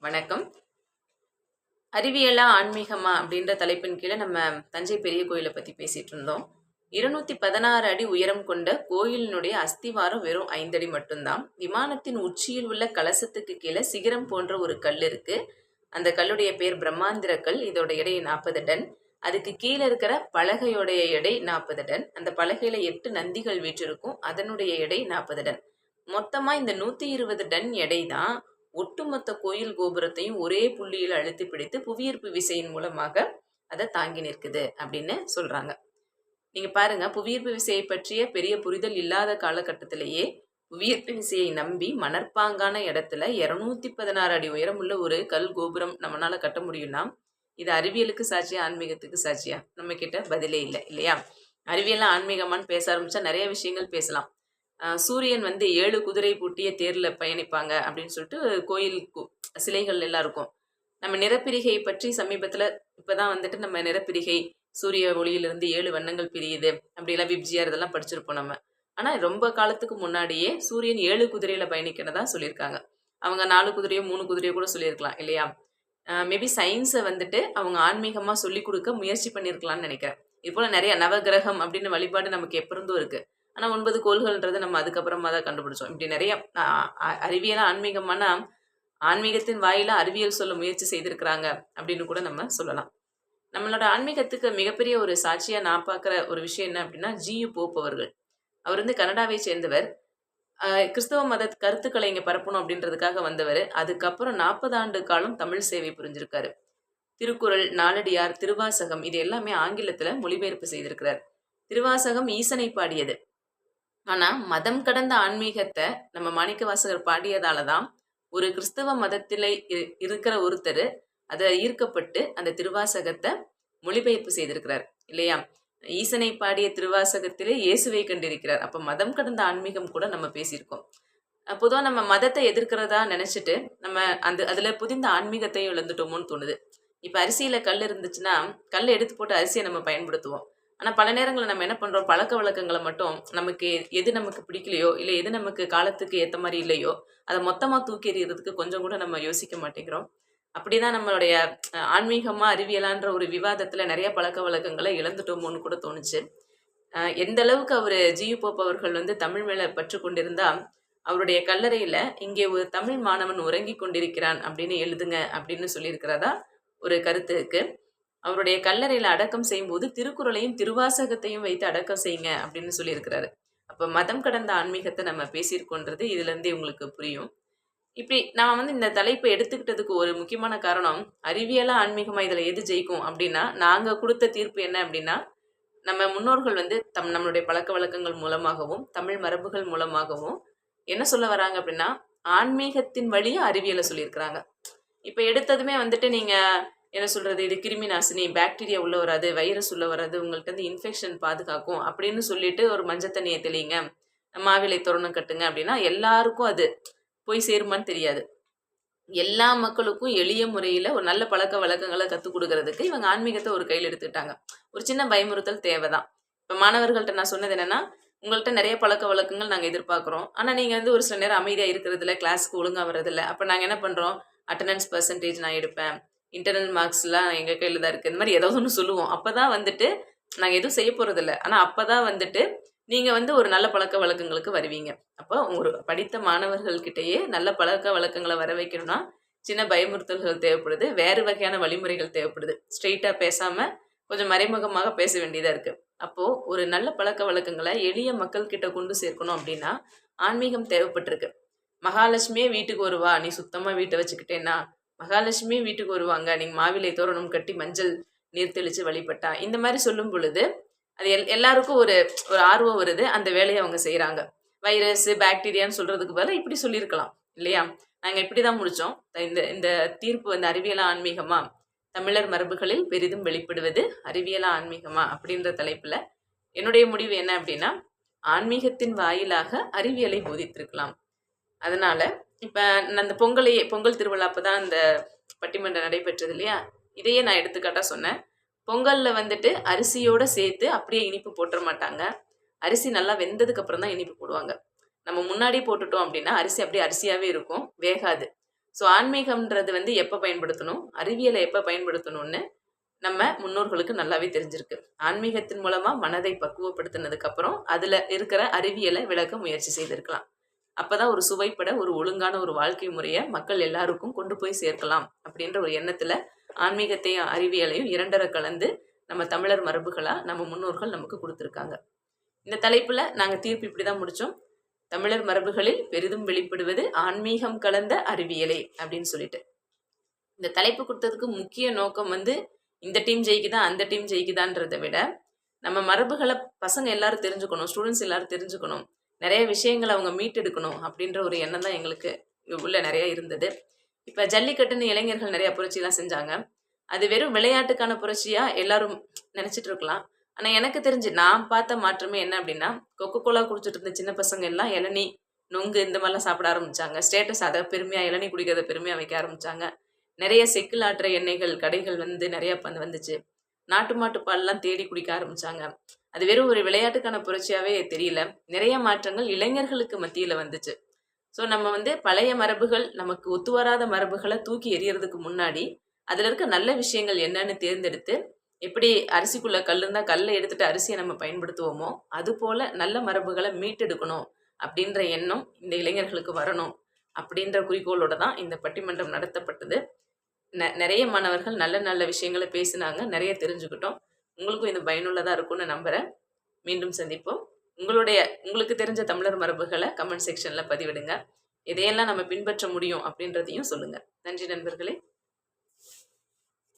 வணக்கம். அறிவியலா ஆன்மீகமா அப்படின்ற தலைப்பின் கீழே நம்ம தஞ்சை பெரிய கோயிலை பற்றி பேசிட்டு இருந்தோம். இருநூத்தி பதினாறு அடி உயரம் கொண்ட கோயிலினுடைய அஸ்திவாரம் வெறும் ஐந்தடி மட்டும்தான். விமானத்தின் உச்சியில் உள்ள கலசத்துக்கு கீழே சிகரம் போன்ற ஒரு கல் இருக்கு. அந்த கல்லுடைய பேர் பிரம்மாந்திர கல். இதோட எடை நாற்பது டன். அதுக்கு கீழே இருக்கிற பலகையோடைய எடை நாற்பது டன். அந்த பலகையில எட்டு நந்திகள் வீற்றிருக்கும். அதனுடைய எடை நாற்பது டன். மொத்தமா இந்த நூத்தி இருபது டன் எடை தான் ஒட்டுமொத்த கோயில் கோபுரத்தையும் ஒரே புள்ளியில் அழுத்தி பிடித்து புவியீர்ப்பு விசையின் மூலமாக அதை தாங்கி நிற்குது அப்படின்னு சொல்றாங்க. நீங்க பாருங்க புவியீர்ப்பு விசையை பற்றிய பெரிய புரிதல் இல்லாத காலகட்டத்திலேயே புவியீர்ப்பு விசையை நம்பி மணற்பாங்கான இடத்துல இருநூத்தி பதினாறு அடி உயரமுள்ள ஒரு கல் கோபுரம் நம்மளால கட்ட முடியும்னா இது அறிவியலுக்கு சாட்சியா ஆன்மீகத்துக்கு சாட்சியா? நம்ம கிட்ட பதிலே இல்லை இல்லையா? அறிவியல் ஆன்மீகமான்னு பேச ஆரம்பிச்சா நிறைய விஷயங்கள் பேசலாம். சூரியன் வந்து ஏழு குதிரை பூட்டிய தேர்ல பயணிப்பாங்க அப்படின்னு சொல்லிட்டு கோயில் கு- சிலைகள் எல்லாம் இருக்கும். நம்ம நிறப்பிரிகை பற்றி சமீபத்துல இப்பதான் வந்துட்டு நம்ம நிறப்பிரிகை சூரிய ஒளியிலிருந்து ஏழு வண்ணங்கள் பிரியுது அப்படியெல்லாம் விப்ஜியார் இதெல்லாம் படிச்சிருப்போம் நம்ம. ஆனா ரொம்ப காலத்துக்கு முன்னாடியே சூரியன் ஏழு குதிரையில பயணிக்கிறதா சொல்லியிருக்காங்க. அவங்க நாலு குதிரையோ மூணு குதிரையோ கூட சொல்லியிருக்கலாம் இல்லையா? மேபி சயின்ஸை வந்துட்டு அவங்க ஆன்மீகமா சொல்லி கொடுக்க முயற்சி பண்ணியிருக்கலாம்னு நினைக்கிறேன். இது போல் நிறைய நவகிரகம் அப்படின்னு வழிபாடு நமக்கு எப்பருந்தும் இருக்குது இருக்கு. ஆனால் ஒன்பது கோள்கள்ன்றது நம்ம அதுக்கப்புறமா தான் கண்டுபிடிச்சோம். இப்படி நிறைய அறிவியல் ஆன்மீகமான ஆன்மீகத்தின் வாயிலா அறிவியல் சொல்ல முயற்சி செய்திருக்கிறாங்க அப்படின்னு கூட நம்ம சொல்லலாம். நம்மளோட ஆன்மீகத்துக்கு மிகப்பெரிய ஒரு சாட்சியாக நான் பார்க்குற ஒரு விஷயம் என்ன அப்படின்னா ஜியு போப் அவர்கள். அவர் வந்து கனடாவை சேர்ந்தவர். கிறிஸ்தவ மத கருத்துக்களை இங்கே பரப்பணும் அப்படின்றதுக்காக வந்தவர். அதுக்கப்புறம் நாற்பது ஆண்டு காலம் தமிழ் சேவை புரிஞ்சிருக்காரு. திருக்குறள் நாலடியார் திருவாசகம் இது எல்லாமே ஆங்கிலத்தில் மொழிபெயர்ப்பு செய்திருக்கிறார். திருவாசகம் ஈசனை பாடியது. ஆனா மதம் கடந்த ஆன்மீகத்தை நம்ம மாணிக்க வாசகர் பாடியதால தான் ஒரு கிறிஸ்தவ மதத்தில் இருக்கிற ஒருத்தர் அதை ஈர்க்கப்பட்டு அந்த திருவாசகத்தை மொழிபெயர்ப்பு செய்திருக்கிறார் இல்லையா? ஈசனை பாடிய திருவாசகத்திலே இயேசுவை கண்டிருக்கிறார். அப்ப மதம் கடந்த ஆன்மீகம் கூட நம்ம பேசியிருக்கோம். பொதுவாக நம்ம மதத்தை எதிர்க்கிறதா நினைச்சிட்டு நம்ம அந்த அதுல புதிந்த ஆன்மீகத்தையும் இழந்துட்டோமோன்னு தோணுது. இப்ப அரிசியில கல் இருந்துச்சுன்னா கல்லை எடுத்து போட்டு அரிசியை நம்ம பயன்படுத்துவோம். ஆனா பல நேரங்களில் நம்ம என்ன பண்றோம்? பழக்க வழக்கங்களை மட்டும் நமக்கு எது நமக்கு பிடிக்கலையோ இல்லை எது நமக்கு காலத்துக்கு ஏத்த மாதிரி இல்லையோ அதை மொத்தமா தூக்கி எறிகிறதுக்கு கொஞ்சம் கூட நம்ம யோசிக்க மாட்டேங்கிறோம். அப்படிதான் நம்மளுடைய ஆன்மீகமாக ஆன்மீகமா அறிவியலான்ற ஒரு விவாதத்துல நிறைய பழக்க வழக்கங்களை இழந்துட்டோமோன்னு கூட தோணுச்சு. எந்த அளவுக்கு அவர் ஜியு போப் அவர்கள் வந்து தமிழ் மேல பற்று கொண்டிருந்தா அவருடைய கல்லறையில இங்கே ஒரு தமிழ் மாணவன் உறங்கி கொண்டிருக்கிறான் அப்படின்னு எழுதுங்க அப்படின்னு சொல்லியிருக்கிறதா ஒரு கருத்து இருக்கு. அவருடைய கல்லறையில அடக்கம் செய்யும்போது திருக்குறளையும் திருவாசகத்தையும் வைத்து அடக்கம் செய்யுங்க அப்படின்னு சொல்லியிருக்கிறாரு. அப்ப மதம் கடந்த ஆன்மீகத்தை நம்ம பேசியிருக்கோன்றது இதுல இருந்தே உங்களுக்கு புரியும். இப்படி நாம வந்து இந்த தலைப்பை எடுத்துக்கிட்டதுக்கு ஒரு முக்கியமான காரணம் அறிவியலா ஆன்மீகமா இதுல எது ஜெயிக்கும் அப்படின்னா நாங்க கொடுத்த தீர்ப்பு என்ன அப்படின்னா நம்ம முன்னோர்கள் வந்து தம் நம்மளுடைய பழக்க வழக்கங்கள் மூலமாகவும் தமிழ் மரபுகள் மூலமாகவும் என்ன சொல்ல வராங்க அப்படின்னா ஆன்மீகத்தின் வழியாக அறிவியலை சொல்லியிருக்கிறாங்க. இப்ப எடுத்ததுமே வந்துட்டு நீங்க என்ன சொல்கிறது இது கிருமி நாசினி பாக்டீரியா உள்ள வராது வைரஸ் உள்ள வராது உங்கள்கிட்ட வந்து இன்ஃபெக்ஷன் பாதுகாக்கும் அப்படின்னு சொல்லிட்டு ஒரு மஞ்சள் தண்ணியை தெளிங்க. மாவிலை தோரணம் கட்டுங்க அப்படின்னா எல்லாருக்கும் அது போய் சேருமான்னு தெரியாது. எல்லா மக்களுக்கும் எளிய முறையில் ஒரு நல்ல பழக்க வழக்கங்களை கற்றுக் கொடுக்கறதுக்கு இவங்க ஆன்மீகத்தை ஒரு கையில் எடுத்துக்கிட்டாங்க. ஒரு சின்ன பயமுறுத்தல் தேவை தான் இப்போ மாணவர்கள்ட்ட நான் சொன்னது என்னென்னா உங்கள்கிட்ட நிறைய பழக்க வழக்கங்கள் நாங்கள் எதிர்பார்க்குறோம். ஆனால் நீங்கள் வந்து ஒரு சில நேரம் அமைதியாக இருக்கிறதில்ல கிளாஸுக்கு ஒழுங்காக வர்றதில்ல. அப்போ நாங்கள் என்ன பண்ணுறோம் அட்டண்டன்ஸ் பர்சன்டேஜ் நான் எடுப்பேன். இன்டர்னல் மார்க்ஸ்லாம் எங்கள் கையில் தான் இருக்குது இந்த மாதிரி ஏதாவது ஒன்று சொல்லுவோம். அப்போ தான் வந்துட்டு நாங்கள் எதுவும் செய்ய போகிறதில்ல ஆனால் அப்போ தான் வந்துட்டு நீங்கள் வந்து ஒரு நல்ல பழக்க வழக்கங்களுக்கு வருவீங்க. அப்போ ஒரு படித்த மாணவர்கள்கிட்டயே நல்ல பழக்க வழக்கங்களை வர வைக்கணும்னா சின்ன பயமுறுத்தல்கள் தேவைப்படுது. வேறு வகையான வழிமுறைகள் தேவைப்படுது. ஸ்ட்ரெயிட்டாக பேசாமல் கொஞ்சம் மறைமுகமாக பேச வேண்டியதாக இருக்குது அப்போது ஒரு நல்ல பழக்க வழக்கங்களை எளிய மக்கள்கிட்ட கொண்டு சேர்க்கணும் அப்படின்னா ஆன்மீகம் தேவைப்பட்டிருக்கு. மகாலட்சுமியே வீட்டுக்கு வருவா. நீ சுத்தமாக வீட்டை வச்சுக்கிட்டேன்னா மகாலட்சுமி வீட்டுக்கு வருவாங்க. நீங்கள் மாவிலை தோரணம் கட்டி மஞ்சள் நீர் தெளித்து வழிபட்டா. இந்த மாதிரி சொல்லும் பொழுது அது எல் எல்லாருக்கும் ஒரு ஒரு ஆர்வம் வருது. அந்த வேலையை அவங்க செய்கிறாங்க வைரஸ் பாக்டீரியான்னு சொல்கிறதுக்கு பதிலாக இப்படி சொல்லியிருக்கலாம். இல்லையா? நாங்கள் இப்படி தான் முடித்தோம் இந்த இந்த தீர்ப்பு வந்து அறிவியலா ஆன்மீகமா? தமிழர் மரபுகளில் பெரிதும் வெளிப்படுவது அறிவியலா ஆன்மீகமா? அப்படின்ற தலைப்பில் என்னுடைய முடிவு என்ன அப்படின்னா ஆன்மீகத்தின் வாயிலாக அறிவியலை போதித்திருக்கலாம். அதனால இப்போ அந்த பொங்கலையே பொங்கல் திருவிழா அப்போ தான் அந்த பட்டிமன்றம் நடைபெற்றது இல்லையா? இதையே நான் எடுத்துக்காட்டாக சொன்னேன். பொங்கலில் வந்துட்டு அரிசியோடு சேர்த்து அப்படியே இனிப்பு போட்டுற மாட்டாங்க. அரிசி நல்லா வெந்ததுக்கு அப்புறம் தான் இனிப்பு போடுவாங்க. நம்ம முன்னாடி போட்டுட்டோம் அப்படின்னா அரிசி அப்படியே அரிசியாகவே இருக்கும் வேகாது. ஸோ ஆன்மீகம்ன்றது வந்து எப்போ பயன்படுத்தணும்? அறிவியலை எப்போ பயன்படுத்தணும்னு நம்ம முன்னோர்களுக்கு நல்லாவே தெரிஞ்சிருக்கு. ஆன்மீகத்தின் மூலமா மனதை பக்குவப்படுத்தினதுக்கு அப்புறம் அதுல இருக்கிற அறிவியலை விளக்க முயற்சி செய்திருக்கலாம். அப்போதான் ஒரு சுவைப்பட ஒரு ஒழுங்கான ஒரு வாழ்க்கை முறையை மக்கள் எல்லாருக்கும் கொண்டு போய் சேர்க்கலாம் அப்படின்ற ஒரு எண்ணத்துல ஆன்மீகத்தையும் அறிவியலையும் இரண்டரை கலந்து நம்ம தமிழர் மரபுகளா நம்ம முன்னோர்கள் நமக்கு கொடுத்துருக்காங்க. இந்த தலைப்புல நாங்க தீர்ப்பு இப்படிதான் முடிச்சோம். தமிழர் மரபுகளில் பெரிதும் வெளிப்படுவது ஆன்மீகம் கலந்த அறிவியலே அப்படின்னு சொல்லிட்டு. இந்த தலைப்பு கொடுத்ததுக்கு முக்கிய நோக்கம் வந்து இந்த டீம் ஜெயிக்குதா அந்த டீம் ஜெயிக்குதான்றதை விட நம்ம மரபுகளை பசங்க எல்லாரும் தெரிஞ்சுக்கணும் ஸ்டூடெண்ட்ஸ் எல்லாரும் தெரிஞ்சுக்கணும். நிறைய விஷயங்களை அவங்க மீட்டெடுக்கணும் அப்படின்ற ஒரு எண்ணம் தான் எங்களுக்கு உள்ள நிறைய இருந்தது. இப்போ ஜல்லிக்கட்டுன்னு இளைஞர்கள் நிறைய புரட்சிலாம் செஞ்சாங்க. அது வெறும் விளையாட்டுக்கான புரட்சியா எல்லாரும் நினைச்சிட்டு இருக்கலாம். ஆனால் எனக்கு தெரிஞ்சு நான் பார்த்த மாற்றமே என்ன அப்படின்னா கொக்கோ கோலா குடிச்சிட்டு இருந்த சின்ன பசங்க எல்லாம் இளநீ நொங்கு இந்த மாதிரிலாம் சாப்பிட ஆரம்பிச்சாங்க. ஸ்டேட்டஸ் அதை பெருமையா இளநீ குடிக்கிறத பெருமையாக வைக்க ஆரம்பிச்சாங்க. நிறைய செக்கில் ஆட்டுற எண்ணெய்கள் கடைகள் வந்து நிறைய வந்து வந்துச்சு. நாட்டு மாட்டு பால்லாம் தேடி குடிக்க ஆரம்பிச்சாங்க. அது வெறும் ஒரு விளையாட்டுக்கான புரட்சியாவே தெரியல. நிறைய மாற்றங்கள் இளைஞர்களுக்கு மத்தியில வந்துச்சு. ஸோ நம்ம வந்து பழைய மரபுகள் நமக்கு ஒத்து வராத மரபுகளை தூக்கி எறியறதுக்கு முன்னாடி அதுல இருக்க நல்ல விஷயங்கள் என்னன்னு தேர்ந்தெடுத்து எப்படி அரிசிக்குள்ள கல் இருந்தா கல்லை எடுத்துட்டு அரிசியை நம்ம பயன்படுத்துவோமோ அது போல நல்ல மரபுகளை மீட்டெடுக்கணும் அப்படின்ற எண்ணம் இந்த இளைஞர்களுக்கு வரணும் அப்படின்ற குறிக்கோளோட தான் இந்த பட்டிமன்றம் நடத்தப்பட்டது. ந நிறைய மாணவர்கள் நல்ல நல்ல விஷயங்களை பேசினாங்க நிறைய தெரிஞ்சுக்கிட்டோம். உங்களுக்கும் இது பயனுள்ளதாக இருக்கும்னு நம்புகிறேன் மீண்டும் சந்திப்போம். உங்களுடைய உங்களுக்கு தெரிஞ்ச தமிழர் மரபுகளை கமெண்ட் செக்ஷனில் பதிவிடுங்க. இதையெல்லாம் நம்ம பின்பற்ற முடியும் அப்படின்றதையும் சொல்லுங்கள் நன்றி நண்பர்களே.